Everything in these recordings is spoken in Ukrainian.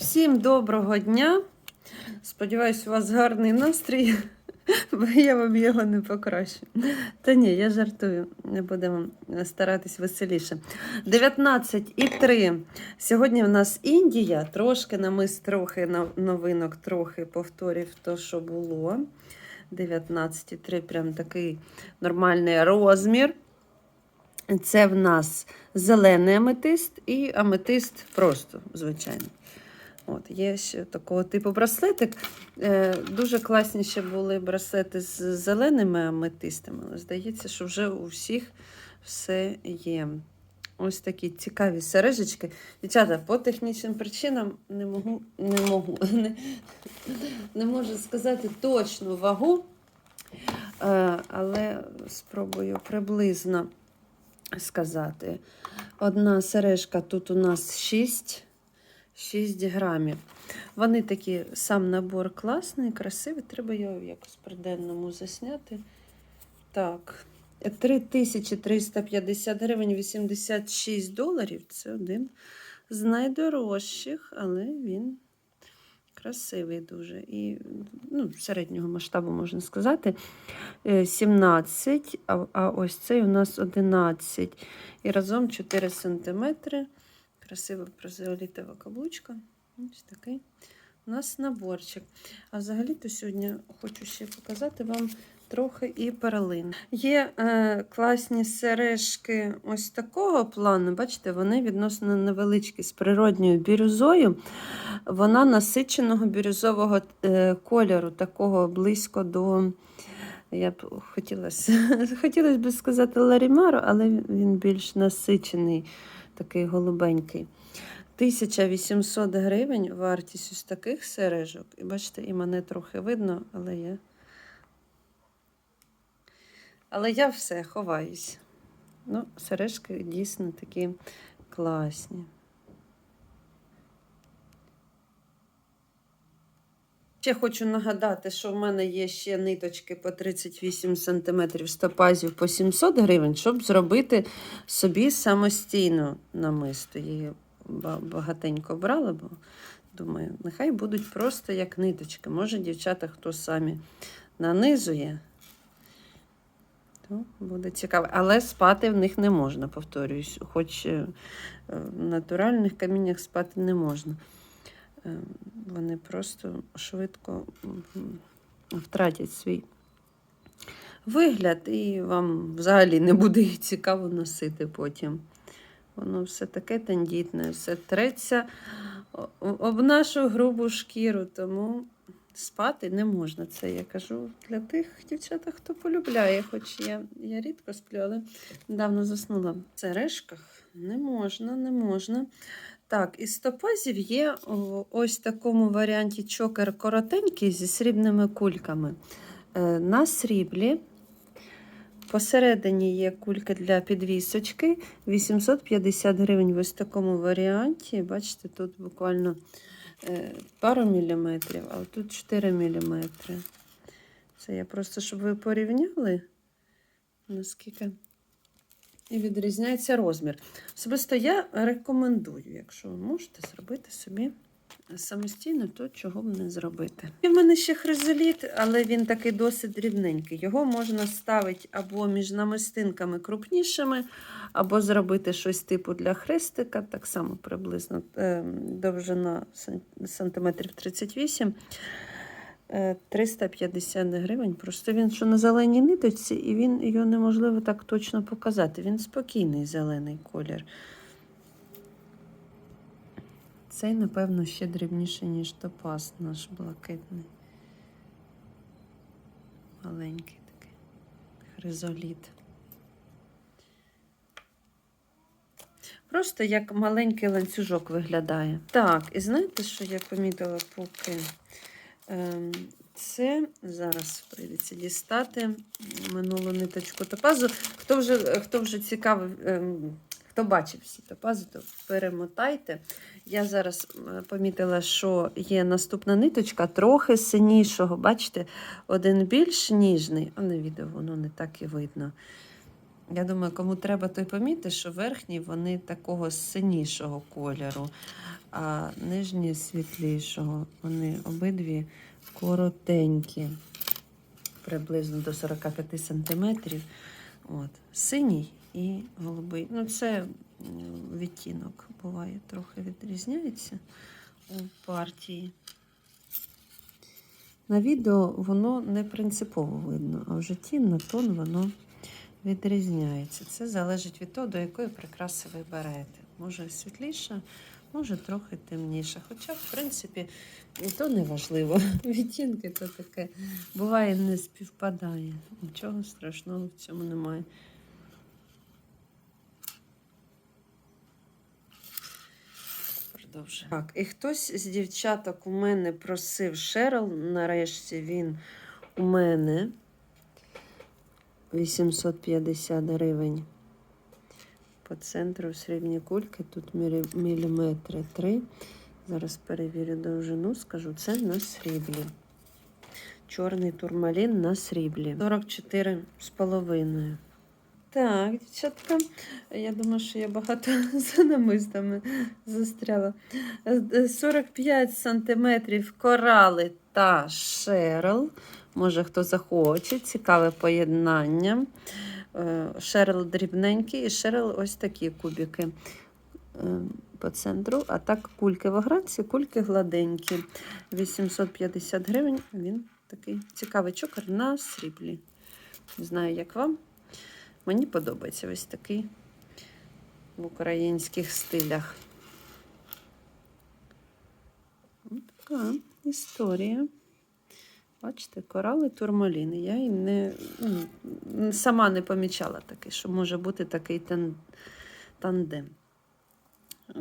Всім доброго дня. Сподіваюсь, у вас гарний настрій, бо я вам його не покращу. Та ні, я жартую, не будемо старатись веселіше. 19,3. Сьогодні в нас Індія, трошки намис, трохи нав- новинок, трохи повторів то, що було. 19,3 прям такий нормальний розмір. Це в нас зелений аметист і аметист просто, звичайно. От, є ще такого типу браслетик. Е, дуже класні ще були браслети з зеленими аметистами, але здається, що вже у всіх все є. Ось такі цікаві сережечки. Дівчата, по технічним причинам не можу, не можу, не, не можу сказати точну вагу, е, але спробую приблизно сказати. Одна сережка тут у нас 6, 6 грамів. Вони такі, сам набор класний, красивий. Треба його якось при денному засняти. Так. 3350 гривень 86 доларів. Це один з найдорожчих, але він красивий дуже. І ну, середнього масштабу можна сказати. Е, 17, а, а ось цей у нас 11. І разом 4 см. Красива прозеолітова каблучка. Ось такий у нас наборчик. А взагалі-то сьогодні хочу ще показати вам трохи і перлин. Є е, класні сережки ось такого плану. Бачите, вони відносно невеличкі з природньою бірюзою. Вона насиченого бірюзового е, кольору, такого близько до. Я б хотілося, хотілося б сказати Ларімару, але він більш насичений, такий голубенький. 1800 гривень вартість ось таких сережок. І бачите, і мене трохи видно, але я. Але я все ховаюсь. Ну, сережки дійсно такі класні. Ще хочу нагадати, що в мене є ще ниточки по 38 см стопазів по 700 гривень, щоб зробити собі самостійно намисто. Я її багатенько брала, бо думаю, нехай будуть просто як ниточки. Може, дівчата, хто самі нанизує, то буде цікаво. Але спати в них не можна, повторююсь. Хоч е, в натуральних каміннях спати не можна. Е, Вони просто швидко втратять свій вигляд, і вам взагалі не буде їх цікаво носити потім. Воно все таке тендітне, все треться об нашу грубу шкіру, тому спати не можна. Це я кажу для тих дівчат, хто полюбляє, хоч я, я рідко сплю, але недавно заснула. В сережках не можна, не можна. Так, із стопазів є ось в такому варіанті чокер коротенький зі срібними кульками. Е, На сріблі посередині є кулька для підвісочки. 850 гривень в ось такому варіанті. Бачите, тут буквально е, пару міліметрів, а тут 4 міліметри. Це я просто, щоб ви порівняли, наскільки і відрізняється розмір. Особисто я рекомендую, якщо ви можете зробити собі самостійно, то чого б не зробити. І в мене ще хризоліт, але він такий досить дрібненький. Його можна ставити або між намистинками крупнішими, або зробити щось типу для хрестика, так само приблизно е, довжина сантиметрів 38. Е, 350 гривень. Просто він що на зеленій ниточці, і він його неможливо так точно показати. Він спокійний зелений колір. Цей, напевно, ще дрібніший, ніж топаз наш блакитний. Маленький такий хризоліт. Просто як маленький ланцюжок виглядає. Так, і знаєте, що я помітила поки? Ем, Це зараз прийдеться дістати минулу ниточку топазу. Хто вже, хто вже цікавий, ем, хто бачив всі топази, то перемотайте. Я зараз е, помітила, що є наступна ниточка трохи синішого. Бачите, один більш ніжний, а на відео воно не так і видно. Я думаю, кому треба, той помітить, що верхні вони такого синішого кольору, а нижні світлішого. Вони обидві коротенькі, приблизно до 45 сантиметрів. От. Синій і голубий. Ну, це відтінок буває, трохи відрізняється у партії. На відео воно не принципово видно, а в житті на тон воно відрізняється. Це залежить від того, до якої прикраси ви берете. Може світліша, може трохи темніша. Хоча, в принципі, то не важливо. Відтінки то таке буває не співпадає. Нічого страшного в цьому немає. Продовжуємо. Так, і хтось з дівчаток у мене просив Шерл. Нарешті він у мене 850 гривень. По центру срібні кульки, тут міліметри 3. Зараз перевірю довжину, скажу, це на сріблі. Чорний турмалін на сріблі. 44 з половиною. Так, дівчатка, я думаю, що я багато за намистами застряла. Е, 45 сантиметрів корали та шерл. Може, хто захоче, цікаве поєднання. Е, Шерл дрібненький і шерл ось такі кубики е, по центру. А так кульки в огранці, кульки гладенькі. 850 гривень. Він такий цікавий чокер на сріблі. Не знаю, як вам. Мені подобається ось такий в українських стилях. Така історія. Бачите, корали турмаліни. Я і не, ну, сама не помічала такий, що може бути такий тан, тандем.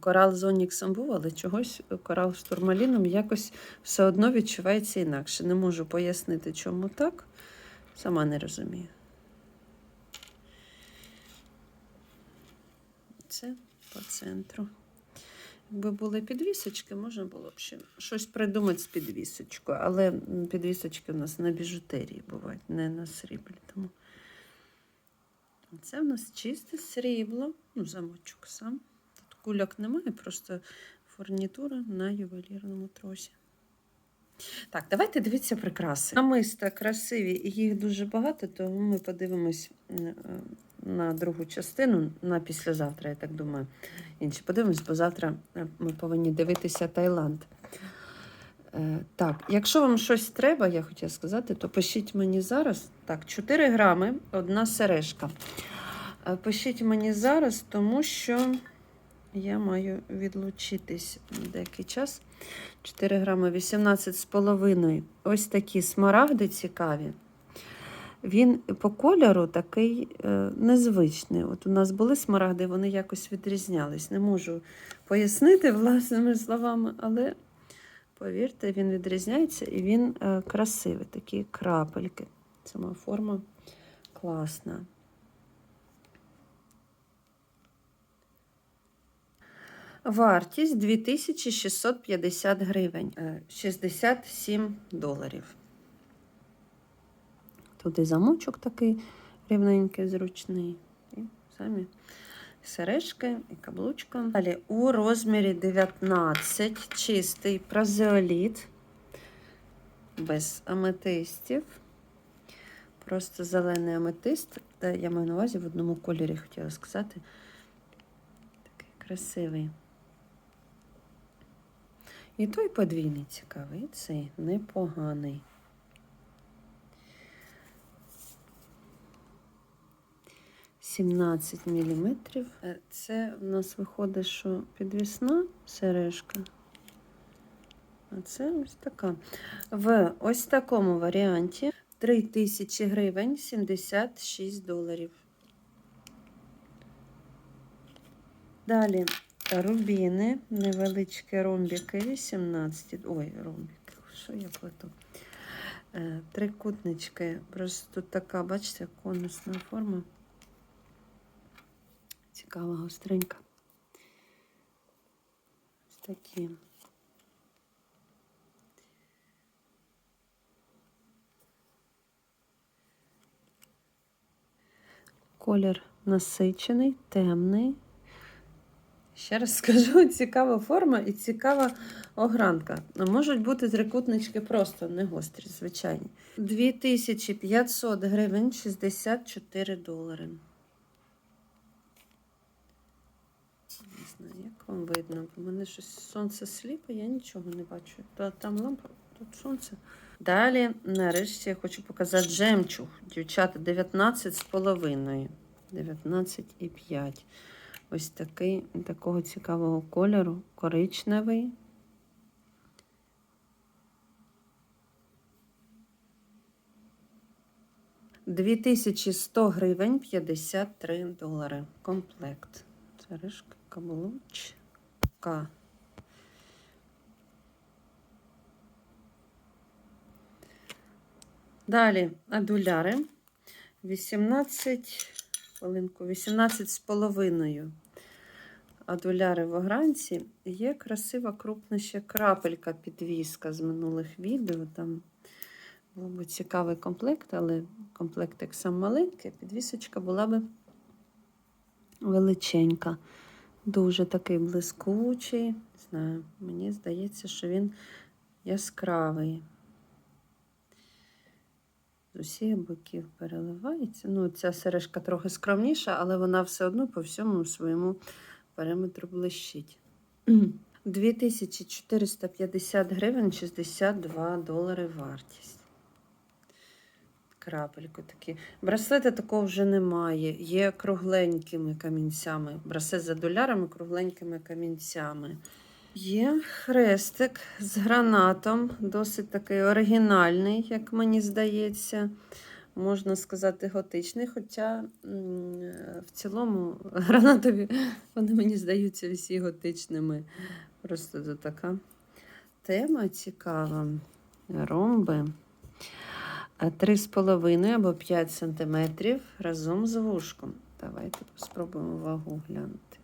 Корал з Оніксом був, але чогось корал з турмаліном якось все одно відчувається інакше. Не можу пояснити, чому так. Сама не розумію. Це по центру. Якби були підвісочки, можна було б ще щось придумати з підвісочкою. Але підвісочки у нас на біжутерії бувають, не на сріблі. Тому це в нас чисте срібло, ну, замочок сам. Тут кульок немає, просто фурнітура на ювелірному тросі. Так, давайте дивіться прикраси. Намиста красиві, їх дуже багато, тому ми подивимось е, на другу частину на післязавтра, я так думаю. Інші подивимось, бо завтра е, ми повинні дивитися Таїланд. Е, Так, якщо вам щось треба, я хотіла сказати, то пишіть мені зараз. Так, 4 грами, одна сережка. Е, Пишіть мені зараз, тому що я маю відлучитись деякий час. 4 грами 18 з половиною. Ось такі смарагди цікаві. Він по кольору такий е, незвичний. От у нас були смарагди, вони якось відрізнялись. Не можу пояснити власними словами, але повірте, він відрізняється і він е, красивий, такі крапельки. Сама форма класна. Вартість 2650 гривень, е, 67 доларів. Тут і замочок такий рівненький, зручний. І самі сережки і каблучка. Далі у розмірі 19 чистий празеоліт без аметистів. Просто зелений аметист. Та я маю на увазі в одному кольорі, хотіла сказати. Такий красивий. І той подвійний цікавий, цей непоганий. Сімнадцять міліметрів. Е, Це в нас виходить, що підвісна сережка. А це ось така. В ось такому варіанті 3000 гривень 76 доларів. Далі рубіни, невеличкі ромбіки, 18. Ой, ромбіки, що я плету? Е, Трикутнички. Просто тут така, бачите, конусна форма. Цікава, гостренька. Ось такі. Колір насичений, темний. Ще раз скажу, цікава форма і цікава огранка. Ну, Можуть бути трикутнички просто не гострі, звичайні. 2500 гривень 64 долари. Не знаю, як вам видно. У мене щось сонце сліпе, я нічого не бачу. Та там лампа, тут сонце. Далі, нарешті, я хочу показати жемчуг. Дівчата 19 з половиною. 19,5. Ось такий, такого цікавого кольору, коричневий. Дві тисячі сто гривень 53 долари. Комплект. Сережка, каблучка. Далі адуляри. 18, хвилинку, 18 з половиною. Адуляри в огранці. Є красива крупна ще крапелька підвіска з минулих відео. Там був би цікавий комплект, але комплектик сам маленький, підвісочка була би величенька. Дуже такий блискучий. Знаю, мені здається, що він яскравий. З усіх боків переливається. Ну, ця сережка трохи скромніша, але вона все одно по всьому своєму периметру блищить. 2450 гривень 62 долари вартість. Крапельку такі. Браслети такого вже немає. Є кругленькими камінцями. Браслет за долярами кругленькими камінцями. Є хрестик з гранатом, досить такий оригінальний, як мені здається. Можна сказати, готичний, хоча в цілому гранатові вони мені здаються всі готичними. Просто така тема цікава. Ромби. А 3,5 або 5 см разом з вушком. Давайте спробуємо вагу глянути.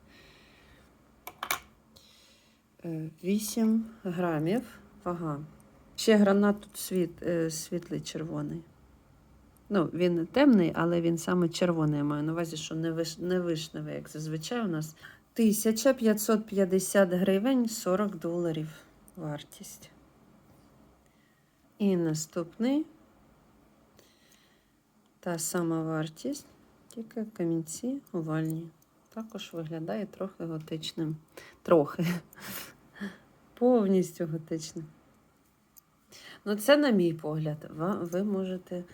8 грамів вага. Ще гранат тут світ, е, світлий червоний. Ну, він темний, але він саме червоний. Я маю на увазі, що не, виш, не вишневий, як зазвичай у нас. 1550 гривень 40 доларів вартість. І наступний. Та сама вартість, тільки камінці овальні. Також виглядає трохи готичним. Трохи. Повністю готичним. Ну, це, на мій погляд, ви можете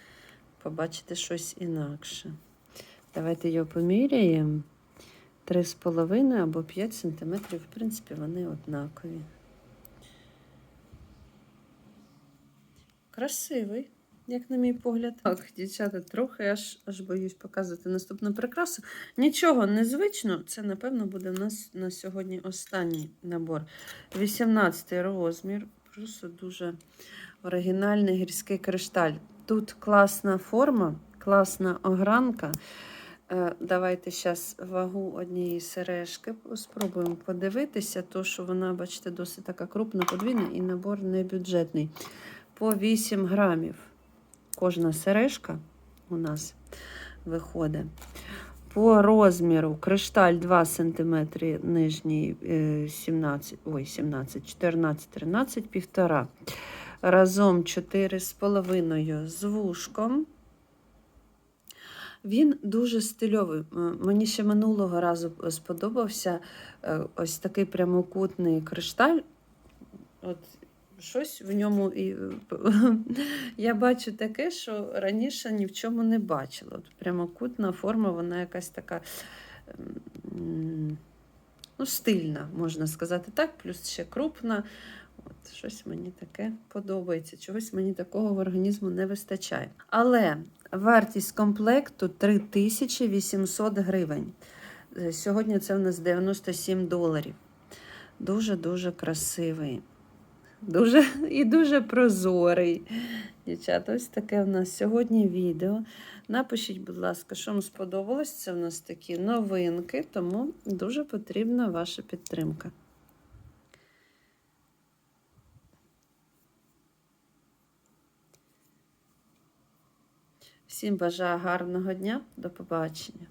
побачити щось інакше. Давайте його поміряємо. 3,5 або 5 см, в принципі, вони однакові. Красивий, як на мій погляд. Так, дівчата, трохи аж аж боюсь показувати наступну прикрасу. Нічого незвично, це, напевно, буде в нас на сьогодні останній набор. 18 розмір. Просто дуже оригінальний гірський кришталь. Тут класна форма, класна огранка. Е, Давайте зараз вагу однієї сережки спробуємо подивитися, то що вона, бачите, досить така крупна, подвійна і набор не бюджетний. По 8 грамів. Кожна сережка у нас виходить. По розміру кришталь 2 см нижній 17, ой, 17, 14, 13, 1,5. Разом 4,5 з вушком. Він дуже стильовий. Мені ще минулого разу сподобався е, ось такий прямокутний кришталь. От щось в ньому і я бачу таке, що раніше ні в чому не бачила. От Прямокутна форма, вона якась така ну, стильна, можна сказати так, плюс ще крупна. От, Щось мені таке подобається. Чогось мені такого в організму не вистачає. Але вартість комплекту 3800 гривень. Сьогодні це у нас 97 доларів. Дуже-дуже красивий. Дуже і дуже прозорий. Дівчата, ось таке в нас сьогодні відео. Напишіть, будь ласка, що вам сподобалось. Це в нас такі новинки, тому дуже потрібна ваша підтримка. Всім бажаю гарного дня. До побачення.